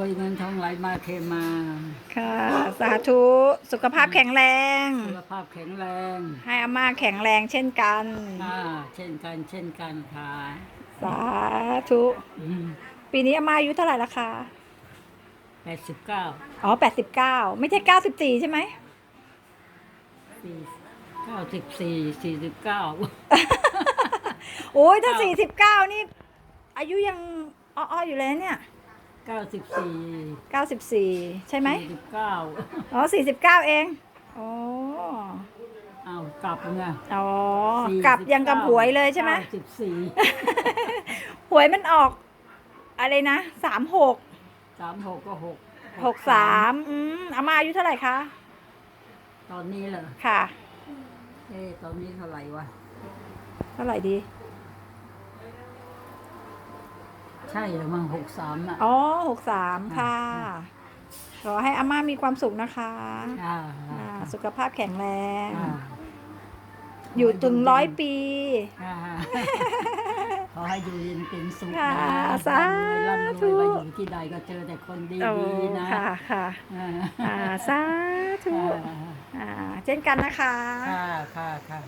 วยเงินทองไหลมาเทมา ค่ะ สาธุ สุขภาพแข็งแรง สุขภาพแข็งแรง ให้อาม่าแข็งแรงเช่นกันอ่าเช่นกัน เช่นกันค่ะ สาธุ ปีนี้อาม่าอายุเท่าไหร่ละคะแปดสิบเก้าอ๋อแปดสิบเก้าไม่ใช่เก้าสิบสี่ใช่ไหมสี่เก้าสิบสี่สี่สิบเก้าโอ้ยถ้าเก้าสี่สิบเก้านี่ อายุยังอ้อๆอยู่เลยเนี่ย เก้าสิบสี่เก้าสิบสี่ใช่ไหมสี่สิบเก้าอ๋อสี่สิบเก้าเองอ๋อเอากลับไงอ๋อสี่กลับสิยังกับหวยเลยใช่ไหมก้าสิบสี่หวยมันออก อะไรนะสามหกสามหกก็หกหกสามอืมอาม่าอายุเท่าไหร่คะตอนนี้เหรอค่ะ เอ๊ะตอนนี้เท่าไหร่วะ เท่าไหร่ดี ใช่หรือมั้งหกสามอะอ๋อหกสามค่ะอ่าขอให้อาม่ามีความสุขนะคะอ่าอ่าสุขภาพแข็งแรง อ่าอยู่ถึงร้อยปี อ่าขอให้อยู่เย็นเป็นสุขค่ะนะสาธุร่ำรวยไปอยู่ที่ใดก็เจอแต่คนดีโอ้ๆนะค่ะค่ะอ่าอ่าสาธุอ่าอ่าเช่นกันนะคะ ค่ะค่ะค่ะ